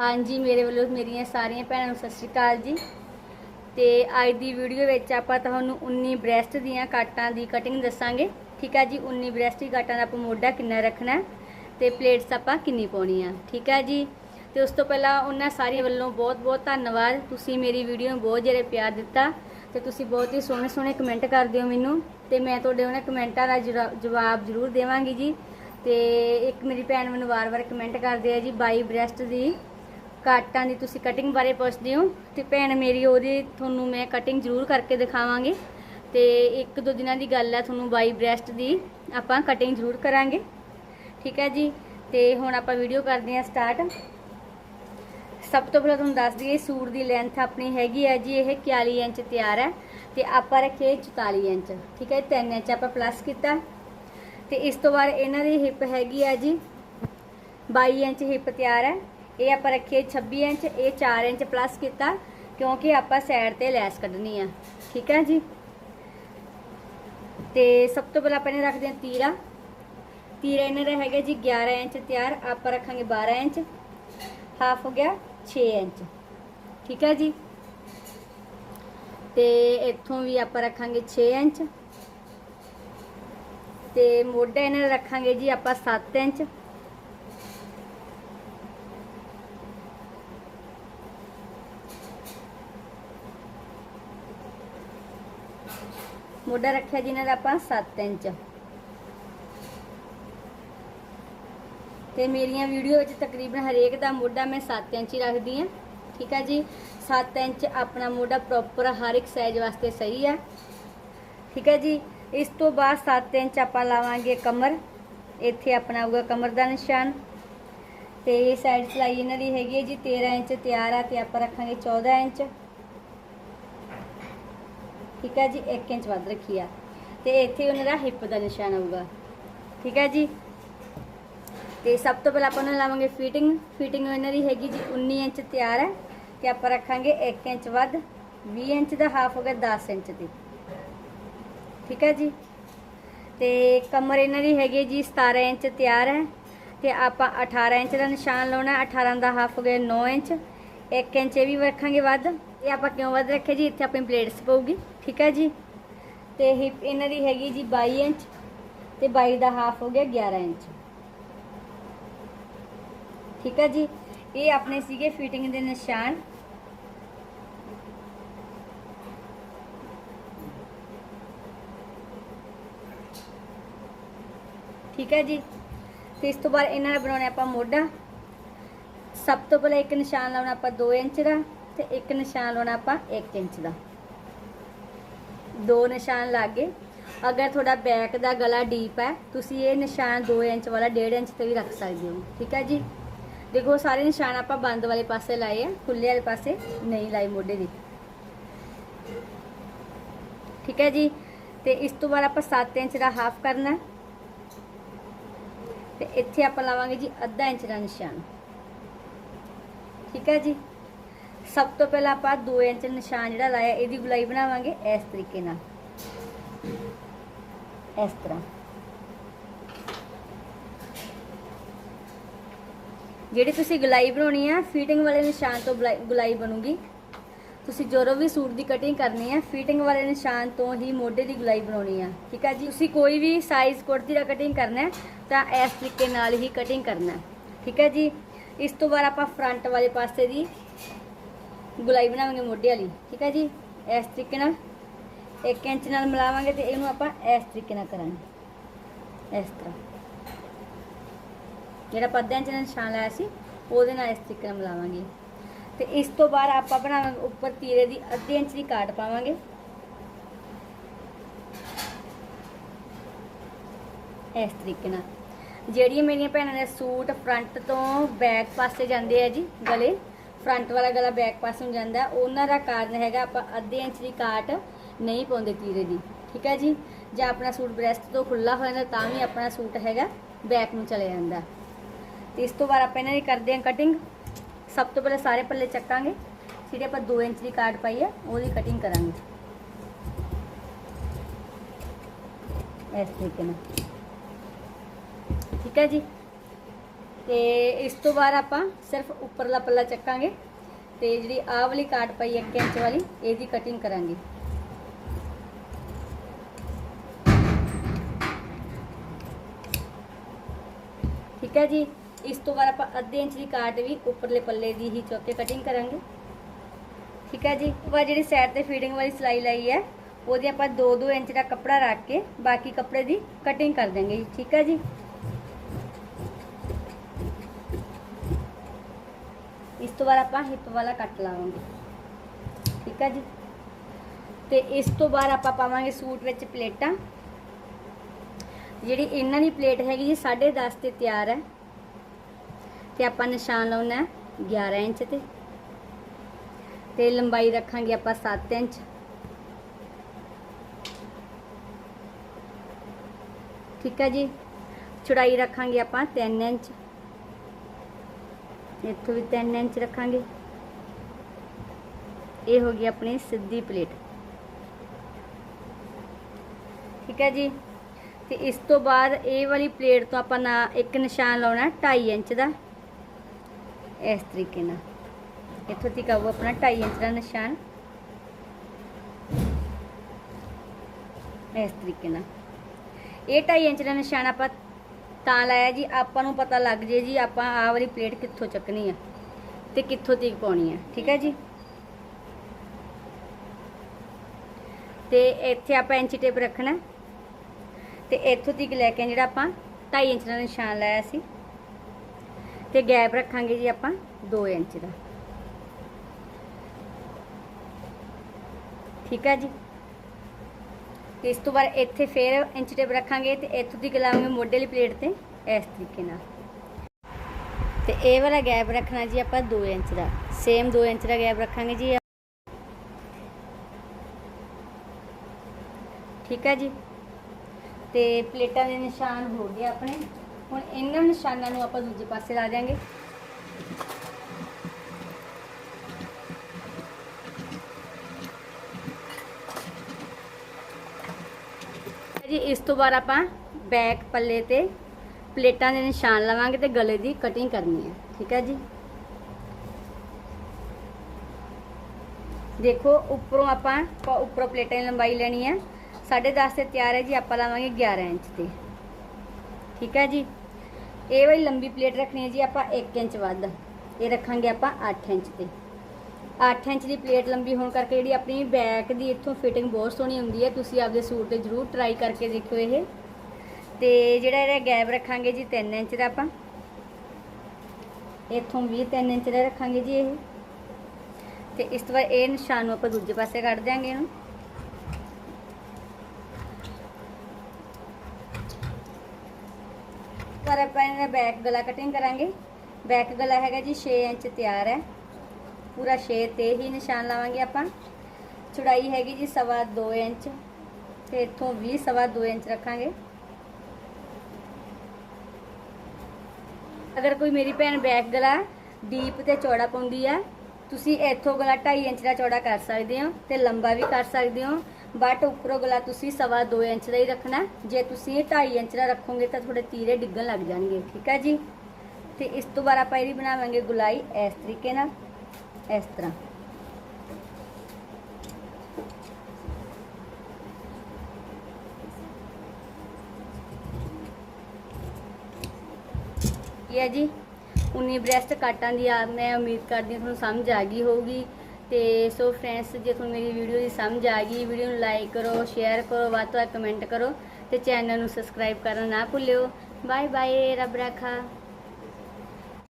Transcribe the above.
ਹਾਂਜੀ, ਮੇਰੇ ਵੱਲੋਂ ਮੇਰੀਆਂ ਸਾਰੀਆਂ ਭੈਣਾਂ ਨੂੰ ਸਤਿ ਸ਼੍ਰੀ ਅਕਾਲ ਜੀ। ਤੇ ਅੱਜ ਦੀ ਵੀਡੀਓ ਵਿੱਚ ਆਪਾਂ ਤੁਹਾਨੂੰ 19 ਬ੍ਰੈਸਟ ਦੀਆਂ ਕਾਟਾਂ ਦੀ ਕਟਿੰਗ ਦੱਸਾਂਗੇ। ਠੀਕ ਹੈ ਜੀ 19 ਬ੍ਰੈਸਟ ਦੀ ਕਾਟਾਂ ਦਾ ਆਪਾਂ ਮੋਢਾ ਕਿੰਨਾ ਰੱਖਣਾ ਹੈ ਤੇ ਪਲੇਟਸ ਆਪਾਂ ਕਿੰਨੀ ਪਾਉਣੀ ਆ ਠੀਕ ਹੈ ਜੀ, ਤੇ ਉਸ ਤੋਂ ਪਹਿਲਾਂ ਉਹਨਾਂ ਸਾਰਿਆਂ ਵੱਲੋਂ ਬਹੁਤ-ਬਹੁਤ ਧੰਨਵਾਦ। ਤੁਸੀਂ ਮੇਰੀ ਵੀਡੀਓ ਨੂੰ ਬਹੁਤ ਜ਼ਿਆਦਾ ਪਿਆਰ ਦਿੱਤਾ ਤੇ ਤੁਸੀਂ ਬਹੁਤ ਹੀ ਸੋਹਣੇ ਸੋਹਣੇ ਕਮੈਂਟ ਕਰਦੇ ਹੋ ਮੈਨੂੰ ਤੇ ਮੈਂ ਤੁਹਾਡੇ ਉਹਨਾਂ ਕਮੈਂਟਾਂ ਦਾ ਜਰਾ- ਜਵਾਬ ਜ਼ਰੂਰ ਦੇਵਾਂਗੀ ਜੀ। ਤੇ ਇੱਕ ਮੇਰੀ ਭੈਣ ਮੈਨੂੰ ਵਾਰ-ਵਾਰ ਕਮੈਂਟ ਕਰਦੇ ਆ ਜੀ, ਬਾਈ ਬ੍ਰੈਸਟ ਦੀ ਕਾਟਾਂ ਦੀ ਤੁਸੀਂ ਕਟਿੰਗ ਬਾਰੇ ਪੁੱਛਦੇ ਹੋ ਤੇ ਭੈਣ ਮੇਰੀ ਉਹਦੀ ਤੁਹਾਨੂੰ ਮੈਂ ਕਟਿੰਗ ਜ਼ਰੂਰ ਕਰਕੇ ਦਿਖਾਵਾਂਗੀ ਤੇ ਇੱਕ ਦੋ ਦਿਨਾਂ ਦੀ ਗੱਲ ਹੈ ਤੁਹਾਨੂੰ ਬਾਈ ਬ੍ਰੈਸਟ ਦੀ, ਆਪਾਂ ਕਟਿੰਗ ਜ਼ਰੂਰ ਕਰਾਂਗੇ। ਠੀਕ ਹੈ ਜੀ? ਤੇ ਹੁਣ ਆਪਾਂ ਵੀਡੀਓ ਕਰਦੇ ਹਾਂ ਸਟਾਰਟ ਸਭ ਤੋਂ ਪਹਿਲਾਂ ਤੁਹਾਨੂੰ ਦੱਸ ਦਈਏ, ਸੂਟ ਦੀ ਲੈਂਥ ਆਪਣੀ ਹੈਗੀ ਹੈ ਜੀ, ਇਹ 41 ਇੰਚ ਤਿਆਰ ਹੈ ਤੇ ਆਪਾਂ ਰੱਖੇ 44 ਇੰਚ। ਠੀਕ ਹੈ 3 ਇੰਚ ਆਪਾਂ ਪਲੱਸ ਕੀਤਾ। ਤੇ ਇਸ ਤੋਂ ਬਾਅਦ ਇਹਨਾਂ ਦੀ ਹਿਪ ਹੈਗੀ ਹੈ ਜੀ 22 ਇੰਚ ਹਿਪ ਤਿਆਰ ਹੈ। ਇਹ ਆਪਾਂ ਰੱਖੀਏ 26 ਇੰਚ, ਇਹ 4 ਇੰਚ ਪਲੱਸ ਕੀਤਾ, ਕਿਉਂਕਿ ਆਪਾਂ ਸਾਈਡ ਤੇ ਲੈਸ ਕੱਢਣੀ ਆ। ਠੀਕ ਹੈ ਜੀ? ਤੇ ਸਭ ਤੋਂ ਪਹਿਲਾਂ ਆਪਾਂ ਇਹਨੇ ਰੱਖਦੇ ਹਾਂ ਤੀਰਾ। ਤੀਰਾ ਇਹਨਾਂ ਦਾ ਹੈਗਾ ਜੀ 11 ਇੰਚ ਤਿਆਰ, ਆਪਾਂ ਰੱਖਾਂਗੇ 12 ਇੰਚ। ਹਾਫ ਹੋ ਗਿਆ 6 ਇੰਚ। ਠੀਕ ਹੈ ਜੀ? ਤੇ ਇੱਥੋਂ ਵੀ ਆਪਾਂ ਰੱਖਾਂਗੇ 6 ਇੰਚ। ਤੇ ਮੋਢਾ ਇਹਨਾਂ ਦਾ ਰੱਖਾਂਗੇ ਜੀ ਆਪਾਂ 7 ਇੰਚ। ਮੋਢਾ ਰੱਖਿਆ ਜੀ ਦਾ ਆਪਾਂ 7 ਇੰਚ। ਤੇ ਮੇਰੀਆਂ ਵੀਡੀਓ ਵਿੱਚ ਤਕਰੀਬਨ ਹਰੇਕ ਦਾ ਮੋਢਾ ਮੈਂ 7 ਇੰਚ ਹੀ ਰੱਖਦੀ ਆ ਠੀਕ ਆ ਜੀ? 7 ਇੰਚ ਆਪਣਾ ਮੋਢਾ ਪ੍ਰੋਪਰ ਹਰ ਇੱਕ ਸਾਈਜ਼ ਵਾਸਤੇ ਸਹੀ ਆ। ਠੀਕ ਹੈ ਜੀ? ਇਸ ਤੋਂ ਬਾਅਦ 7 ਇੰਚ ਆਪਾਂ ਲਾਵਾਂਗੇ ਕਮਰ। ਇੱਥੇ ਆਪਣਾ ਆਊਗਾ ਕਮਰ ਦਾ ਨਿਸ਼ਾਨ। ਤੇ ਇਹ ਸਾਈਡ ਸਲਾਈ ਇਹਨਾਂ ਦੀ ਹੈਗੀ ਹੈ ਜੀ 13 ਇੰਚ ਤਿਆਰ ਆ ਤੇ ਆਪਾਂ ਰੱਖਾਂਗੇ 14 ਇੰਚ। ਠੀਕ ਹੈ ਜੀ 1 ਇੰਚ ਵੱਧ ਰੱਖੀ ਆ। ਤੇ ਇੱਥੇ ਉਹਨਾਂ ਦਾ ਹਿੱਪ ਦਾ ਨਿਸ਼ਾਨ ਆਊਗਾ। ਠੀਕ ਹੈ ਜੀ। ਤੇ ਸਭ ਤੋਂ ਪਹਿਲਾਂ ਆਪਾਂ ਉਹਨਾਂ ਲਾਵਾਂਗੇ ਫਿਟਿੰਗ ਫਿਟਿੰਗ ਇਹਨਾਂ ਦੀ ਹੈਗੀ ਜੀ 19 ਇੰਚ ਤਿਆਰ ਹੈ। ਤੇ ਆਪਾਂ ਰੱਖਾਂਗੇ 1 ਇੰਚ ਵੱਧ 20 ਇੰਚ ਦਾ ਹਾਫ ਹੋ ਗਿਆ 10 ਇੰਚ ਦੀ। ਠੀਕ ਹੈ ਜੀ। ਤੇ ਕਮਰ ਇਹਨਾਂ ਦੀ ਹੈਗੀ ਜੀ 17 ਇੰਚ ਤਿਆਰ ਹੈ। ਤੇ ਆਪਾਂ 18 ਇੰਚ ਦਾ ਨਿਸ਼ਾਨ ਲਾਉਣਾ ਹੈ। 18 ਦਾ ਹਾਫ ਹੋ ਗਿਆ 9 ਇੰਚ। 1 ਇੰਚ ਇਹ ਵੀ ਰੱਖਾਂਗੇ ਵੱਧ। ਇਹ ਆਪਾਂ ਕਿਉਂ ਵੱਧ ਰੱਖਿਆ ਜੀ? ਇੱਥੇ ਆਪਣੀ ਪਲੇਟਸ ਪਊਗੀ, ਠੀਕ ਹੈ ਜੀ? ਤੇ ਹਿਪ ਇਹਨਾਂ ਦੀ ਹੈਗੀ ਜੀ 22 ਇੰਚ ਤੇ 22 ਦਾ ਹਾਫ ਹੋ ਗਿਆ 11 ਇੰਚ। ਠੀਕ ਹੈ ਜੀ? ਇਹ ਆਪਣੇ ਸੀਗੇ ਫਿਟਿੰਗ ਦੇ ਨਿਸ਼ਾਨ। ਠੀਕ ਹੈ ਜੀ? ਤੇ ਇਸ ਤੋਂ ਬਾਅਦ ਇਹਨਾਂ ਦਾ ਬਣਾਉਣਾ ਆਪਾਂ ਮੋਢਾ। ਸਭ ਤੋਂ ਪਹਿਲਾਂ ਇੱਕ ਨਿਸ਼ਾਨ ਲਾਉਣਾ ਆਪਾਂ 2 ਇੰਚ ਦਾ। ਤੇ ਇੱਕ ਨਿਸ਼ਾਨ ਲਾਉਣਾ ਆਪਾਂ 1 ਇੰਚ ਦਾ। ਦੋ ਨਿਸ਼ਾਨ ਲਾਗੇ ਅਗਰ ਤੁਹਾਡਾ ਬੈਕ ਦਾ ਗਲਾ ਡੀਪ ਹੈ, ਤੁਸੀਂ ਇਹ ਨਿਸ਼ਾਨ 2 ਇੰਚ ਵਾਲਾ 1.5 ਇੰਚ ਤੇ ਵੀ ਰੱਖ ਸਕਦੇ ਹੋ। ਠੀਕ ਹੈ ਜੀ? ਦੇਖੋ, ਸਾਰੇ ਨਿਸ਼ਾਨ ਆਪਾਂ ਬੰਦ ਵਾਲੇ ਪਾਸੇ ਲਾਏ ਆ ਖੁੱਲੇ ਵਾਲੇ ਪਾਸੇ ਨਹੀਂ ਲਾਏ ਮੋਢੇ ਦੀ। ਠੀਕ ਹੈ ਜੀ? ਤੇ ਇਸ ਤੋਂ ਬਾਅਦ ਆਪਾਂ 7 ਇੰਚ ਦਾ ਹਾਫ ਕਰਨਾ। ਤੇ ਇੱਥੇ ਆਪਾਂ ਲਾਵਾਂਗੇ ਜੀ ਅੱਧਾ ਇੰਚ ਦਾ ਨਿਸ਼ਾਨ। ਠੀਕ ਹੈ ਜੀ? ਸਭ ਤੋਂ ਪਹਿਲਾਂ ਆਪਾਂ 2 ਇੰਚ ਨਿਸ਼ਾਨ ਜਿਹੜਾ ਲਾਇਆ, ਇਹਦੀ ਗੁਲਾਈ ਬਣਾਵਾਂਗੇ ਇਸ ਤਰੀਕੇ ਨਾਲ। ਇਸ ਤਰ੍ਹਾਂ। ਜਿਹੜੀ ਤੁਸੀਂ ਗੁਲਾਈ ਬਣਾਉਣੀ ਆ ਫਿਟਿੰਗ ਵਾਲੇ ਨਿਸ਼ਾਨ ਤੋਂ ਗੁਲਾਈ- ਗੁਲਾਈ ਬਣੂਗੀ। ਤੁਸੀਂ ਜਦੋਂ ਵੀ ਸੂਟ ਦੀ ਕਟਿੰਗ ਕਰਨੀ ਹੈ ਫਿਟਿੰਗ ਵਾਲੇ ਨਿਸ਼ਾਨ ਤੋਂ ਹੀ ਮੋਢੇ ਦੀ ਗੁਲਾਈ ਬਣਾਉਣੀ ਆ, ਠੀਕ ਹੈ ਜੀ? ਤੁਸੀਂ ਕੋਈ ਵੀ ਸਾਈਜ਼ ਕੁੜਤੀ ਦਾ ਕਟਿੰਗ ਕਰਨਾ ਹੈ, ਤਾਂ ਇਸ ਤਰੀਕੇ ਨਾਲ ਹੀ ਕਟਿੰਗ ਕਰਨਾ ਹੈ, ਠੀਕ ਹੈ ਜੀ? ਇਸ ਤੋਂ ਬਾਅਦ ਆਪਾਂ ਫਰੰਟ ਵਾਲੇ ਪਾਸੇ ਦੀ ਗੁਲਾਈ ਬਣਾਵਾਂਗੇ ਮੋਢੇ ਵਾਲੀ, ਠੀਕ ਹੈ ਜੀ? ਇਸ ਤਰੀਕੇ ਨਾਲ 1 ਇੰਚ ਨਾਲ ਮਿਲਾਵਾਂਗੇ ਤੇ ਇਹਨੂੰ ਆਪਾਂ ਇਸ ਤਰੀਕੇ ਨਾਲ ਕਰਾਂਗੇ। ਇਸ ਤਰ੍ਹਾਂ। ਜਿਹੜਾ ਪੱਧਿਆਂ ਇੰਚ ਨਾਲ ਨਿਸ਼ਾਨ ਲਾਇਆ ਸੀ, ਉਹਦੇ ਨਾਲ ਇਸ ਤਰੀਕੇ ਨਾਲ ਮਿਲਾਵਾਂਗੇ। ਤੇ ਇਸ ਤੋਂ ਬਾਅਦ ਆਪਾਂ ਬਣਾਵਾਂਗੇ ਉੱਪਰ ਤੀਰੇ ਦੀ ਅੱਧੇ ਇੰਚ ਦੀ ਕਾਟ ਪਾਵਾਂਗੇ। ਇਸ ਤਰੀਕੇ ਨਾਲ। ਜਿਹੜੀਆਂ ਮੇਰੀਆਂ ਭੈਣਾਂ ਦੇ ਸੂਟ ਫਰੰਟ ਤੋਂ ਬੈਕ ਪਾਸੇ ਜਾਂਦੇ ਆ ਜੀ, ਗਲੇ ਫਰੰਟ ਵਾਲਾ ਗਲਾ ਬੈਕ ਪਾਸ ਨੂੰ ਜਾਂਦਾ, ਉਹਨਾਂ ਦਾ ਕਾਰਨ ਹੈਗਾ ਆਪਾਂ ਅੱਧੇ ਇੰਚ ਦੀ ਕਾਟ ਨਹੀਂ ਪਾਉਂਦੇ ਤੀਰੇ ਦੀ, ਠੀਕ ਹੈ ਜੀ? ਜਾਂ ਆਪਣਾ ਸੂਟ ਬ੍ਰੈਸਟ ਤੋਂ ਖੁੱਲਾ ਹੋ ਜਾਂਦਾ ਤਾਂ ਵੀ ਆਪਣਾ ਸੂਟ ਹੈਗਾ ਬੈਕ ਨੂੰ ਚਲੇ ਜਾਂਦਾ। ਤੇ ਇਸ ਤੋਂ ਬਾਅਦ ਆਪਾਂ ਇਹਨਾਂ ਦੀ ਕਰਦੇ ਹਾਂ ਕਟਿੰਗ ਸਭ ਤੋਂ ਪਹਿਲਾਂ ਸਾਰੇ ਪੱਲੇ ਚੱਕਾਂਗੇ, ਜਿਹੜੇ ਆਪਾਂ 2 ਇੰਚ ਦੀ ਕਾਟ ਪਾਈ ਹੈ ਉਹਦੀ ਕਟਿੰਗ ਕਰਾਂਗੇ। ਇਸ ਤਰੀਕੇ ਨਾਲ। ਠੀਕ ਹੈ ਜੀ? ਤੇ ਇਸ ਤੋਂ ਬਾਅਦ ਆਪਾਂ ਸਿਰਫ ਉੱਪਰਲਾ ਪੱਲਾ ਚੱਕਾਂਗੇ ਤੇ ਜਿਹੜੀ ਆਹ ਵਾਲੀ ਕਾਟ ਪਈ 1 ਇੰਚ ਵਾਲੀ, ਇਹਦੀ ਕਟਿੰਗ ਕਰਾਂਗੇ। ਠੀਕ ਹੈ ਜੀ? ਇਸ ਤੋਂ ਬਾਅਦ ਆਪਾਂ ਅੱਧੇ ਇੰਚ ਦੀ ਕਾਟ ਵੀ ਉੱਪਰਲੇ ਪੱਲੇ ਦੀ ਹੀ ਚੁੱਕ ਕੇ ਕਟਿੰਗ ਕਰਾਂਗੇ। ਠੀਕ ਹੈ ਜੀ? ਉਹ ਜਿਹੜੀ ਸਾਈਡ ਤੇ ਫੀਡਿੰਗ ਵਾਲੀ ਸਿਲਾਈ ਲਈ ਹੈ, ਉਹਦੀ ਆਪਾਂ 2-2 ਇੰਚ ਦਾ ਕੱਪੜਾ ਰੱਖ ਕੇ ਬਾਕੀ ਕੱਪੜੇ ਦੀ ਕਟਿੰਗ ਕਰ ਦਾਂਗੇ ਜੀ। ਠੀਕ ਹੈ ਜੀ? ਇਸ ਤੋਂ ਬਾਅਦ ਆਪਾਂ ਹਿੱਪ ਵਾਲਾ ਕੱਟ ਲਾਵਾਂਗੇ। ਠੀਕ ਹੈ ਜੀ? ਤੇ ਇਸ ਤੋਂ ਬਾਅਦ ਆਪਾਂ ਪਾਵਾਂਗੇ ਸੂਟ ਵਿੱਚ ਪਲੇਟਾਂ। ਜਿਹੜੀ ਇਹਨਾਂ ਦੀ ਪਲੇਟ ਹੈਗੀ ਜੀ 10.5 ਤੇ ਤਿਆਰ ਹੈ। ਤੇ ਆਪਾਂ ਨਿਸ਼ਾਨ ਲਾਉਣਾ ਹੈ 11 ਇੰਚ ਤੇ। ਤੇ ਲੰਬਾਈ ਰੱਖਾਂਗੇ ਆਪਾਂ 7 ਇੰਚ। ਠੀਕ ਹੈ ਜੀ? ਚੌੜਾਈ ਰੱਖਾਂਗੇ ਆਪਾਂ 3 ਇੰਚ। ਇੱਥੋਂ ਵੀ 3 ਇੰਚ ਰੱਖਾਂਗੇ। ਇਹ ਹੋ ਗਈ ਆਪਣੀ ਸਿੱਧੀ ਪਲੇਟ। ਠੀਕ ਹੈ ਜੀ? ਤੇ ਇਸ ਤੋਂ ਬਾਅਦ ਇਹ ਵਾਲੀ ਪਲੇਟ ਤੋਂ ਆਪਾਂ ਨਾ ਇੱਕ ਨਿਸ਼ਾਨ ਲਾਉਣਾ 2.5 ਇੰਚ ਦਾ। ਇਸ ਤਰੀਕੇ ਨਾਲ। ਇੱਥੋਂ ਤੱਕ ਆਊ ਆਪਣਾ 2.5 ਇੰਚ ਦਾ ਨਿਸ਼ਾਨ। ਇਸ ਤਰੀਕੇ ਨਾਲ। ਇਹ 2.5 ਇੰਚ ਦਾ ਨਿਸ਼ਾਨ ਆਪਾਂ ਤਾਂ ਲਾਇਆ ਜੀ, ਆਪਾਂ ਨੂੰ ਪਤਾ ਲੱਗ ਜੇ ਜੀ, ਆਪਾਂ ਆਹ ਵਾਲੀ ਪਲੇਟ ਕਿੱਥੋਂ ਚੱਕਣੀ ਆ ਤੇ ਕਿੱਥੋਂ ਤੱਕ ਪਾਉਣੀ ਆ, ਠੀਕ ਹੈ ਜੀ? ਤੇ ਇੱਥੇ ਆਪਾਂ ਇੰਚ ਟੇਪ ਰੱਖਣਾ। ਤੇ ਇੱਥੋਂ ਤੱਕ ਲੈ ਕੇ ਜਿਹੜਾ ਆਪਾਂ 2.5 ਇੰਚ ਦਾ ਨਿਸ਼ਾਨ ਲਾਇਆ ਸੀ। ਤੇ ਗੈਪ ਰੱਖਾਂਗੇ ਜੀ ਆਪਾਂ 2 ਇੰਚ ਦਾ। ਠੀਕ ਹੈ ਜੀ? ਤੇ ਇਸ ਤੋਂ ਬਾਅਦ ਇੱਥੇ ਫੇਰ ਇੰਚ ਟੇਪ ਰੱਖਾਂਗੇ ਤੇ ਇੱਥੋਂ ਦੀ ਲਾਵਾਂਗੇ ਮੋਢੇ ਵਾਲੀ ਪਲੇਟ ਤੇ ਇਸ ਤਰੀਕੇ ਨਾਲ। ਤੇ ਇਹ ਵਾਲਾ ਗੈਪ ਰੱਖਣਾ ਜੀ ਆਪਾਂ 2 ਇੰਚ ਦਾ। ਸੇਮ 2 ਇੰਚ ਦਾ ਗੈਪ ਰੱਖਾਂਗੇ ਜੀ। ਠੀਕ ਹੈ ਜੀ? ਤੇ ਪਲੇਟਾਂ ਦੇ ਨਿਸ਼ਾਨ ਹੋ ਗਏ ਆਪਣੇ। ਹੁਣ ਇਹਨਾਂ ਨਿਸ਼ਾਨਾਂ ਨੂੰ ਆਪਾਂ ਦੂਜੇ ਪਾਸੇ ਲਾ ਦਿਆਂਗੇ। ਜੀ, ਇਸ ਤੋਂ ਬਾਅਦ ਆਪਾਂ ਬੈਕ ਪੱਲੇ ਤੇ ਪਲੇਟਾਂ ਦੇ ਨਿਸ਼ਾਨ ਲਵਾਂਗੇ ਤੇ ਗਲੇ ਦੀ ਕਟਿੰਗ ਕਰਨੀ ਹੈ, ਠੀਕ ਹੈ ਜੀ? ਦੇਖੋ, ਉੱਪਰੋਂ ਆਪਾਂ ਉੱਪਰੋਂ ਪਲੇਟਾਂ ਦੀ ਲੰਬਾਈ ਲੈਣੀ ਹੈ। 10.5 ਤੇ ਤਿਆਰ ਹੈ ਜੀ, ਆਪਾਂ ਲਾਵਾਂਗੇ 11 ਇੰਚ ਤੇ। ਠੀਕ ਹੈ ਜੀ? ਇਹ ਵਾਲੀ ਲੰਬੀ ਪਲੇਟ ਰੱਖਣੀ ਹੈ ਜੀ, ਆਪਾਂ 1 ਇੰਚ ਵੱਧ। ਇਹ ਰੱਖਾਂਗੇ ਆਪਾਂ 8 ਇੰਚ ਤੇ। 8 ਇੰਚ ਦੀ ਪਲੇਟ ਲੰਬੀ ਹੋਣ ਕਰਕੇ ਜਿਹੜੀ ਆਪਣੀ ਬੈਕ ਦੀ ਇੱਥੋਂ ਫਿਟਿੰਗ ਬਹੁਤ ਸੋਹਣੀ ਹੁੰਦੀ ਹੈ। ਤੁਸੀਂ ਆਪਦੇ ਸੂਟ ਤੇ ਜ਼ਰੂਰ ਟਰਾਈ ਕਰਕੇ ਦੇਖਿਓ ਇਹ। ਤੇ ਜਿਹੜਾ ਇਹਦਾ ਗੈਪ ਰੱਖਾਂਗੇ ਜੀ 3 ਇੰਚ ਦਾ ਆਪਾਂ। ਇੱਥੋਂ ਵੀ 3 ਇੰਚ ਦਾ ਰੱਖਾਂਗੇ ਜੀ ਇਹ। ਤੇ ਇਸ ਤੋਂ ਬਾਅਦ ਇਹ ਨਿਸ਼ਾਨ ਨੂੰ ਆਪਾਂ ਦੂਜੇ ਪਾਸੇ ਕੱਢ ਦਿਆਂਗੇ ਇਹਨੂੰ। ਪਰ ਆਪਾਂ ਇਹਦਾ ਬੈਕ ਗਲਾ ਕਟਿੰਗ ਕਰਾਂਗੇ। ਬੈਕ ਗਲਾ ਹੈਗਾ ਜੀ 6 ਇੰਚ ਤਿਆਰ ਹੈ। ਪੂਰਾ 6 ਤੇ ਹੀ ਨਿਸ਼ਾਨ ਲਾਵਾਂਗੇ ਆਪਾਂ। ਚੌੜਾਈ ਹੈਗੀ ਜੀ ਸਵਾ 2 ਇੰਚ ਤੇ ਇੱਥੋਂ ਵੀ ਸਵਾ 2 ਇੰਚ ਰੱਖਾਂਗੇ। ਅਗਰ ਕੋਈ ਮੇਰੀ ਭੈਣ ਬੈਕ ਗਲਾ ਡੀਪ ਤੇ ਚੌੜਾ ਪਾਉਂਦੀ ਆ, ਤੁਸੀਂ ਇੱਥੋਂ ਗਲਾ 2.5 ਇੰਚ ਦਾ ਚੌੜਾ ਕਰ ਸਕਦੇ ਹੋ ਤੇ ਲੰਬਾ ਵੀ ਕਰ ਸਕਦੇ ਹੋ। ਬਟ ਉੱਪਰੋਂ ਗਲਾ ਤੁਸੀਂ ਸਵਾ 2 ਇੰਚ ਦਾ ਹੀ ਰੱਖਣਾ। ਜੇ ਤੁਸੀਂ 2.5 ਇੰਚ ਦਾ ਰੱਖੋਗੇ ਤਾਂ ਥੋੜੇ ਤੀਰੇ ਡਿੱਗਣ ਲੱਗ ਜਾਣਗੇ, ਠੀਕ ਹੈ ਜੀ? ਤੇ ਇਸ ਤੋਂ ਬਾਅਦ ਆਪਾਂ ਇਹਦੀ ਬਣਾਵਾਂਗੇ ਗੁਲਾਈ, ਇਸ ਤਰੀਕੇ ਨਾਲ। ਇਸ ਤਰ੍ਹਾਂ ਇਹ ਹੈ ਜੀ 19 ਬ੍ਰੈਸਟ ਕਾਟਾਂ ਦੀ ਆ, ਮੈਂ ਉਮੀਦ ਕਰਦੀ ਹਾਂ ਤੁਹਾਨੂੰ ਸਮਝ ਆ ਗਈ ਹੋਊਗੀ। ਤੇ ਸੋ ਫਰੈਂਡਸ ਜੇ ਤੁਹਾਨੂੰ ਮੇਰੀ ਵੀਡੀਓ ਦੀ ਸਮਝ ਆ ਗਈ ਵੀਡੀਓ ਨੂੰ ਲਾਈਕ ਕਰੋ ਸ਼ੇਅਰ ਕਰੋ, ਵੱਧ ਤੋਂ ਵੱਧ ਕਮੈਂਟ ਕਰੋ ਤੇ ਚੈਨਲ ਨੂੰ ਸਬਸਕ੍ਰਾਈਬ ਕਰਨਾ ਨਾ ਭੁੱਲਿਓ। ਬਾਏ ਬਾਏ ਰੱਬ ਰਾਖਾ।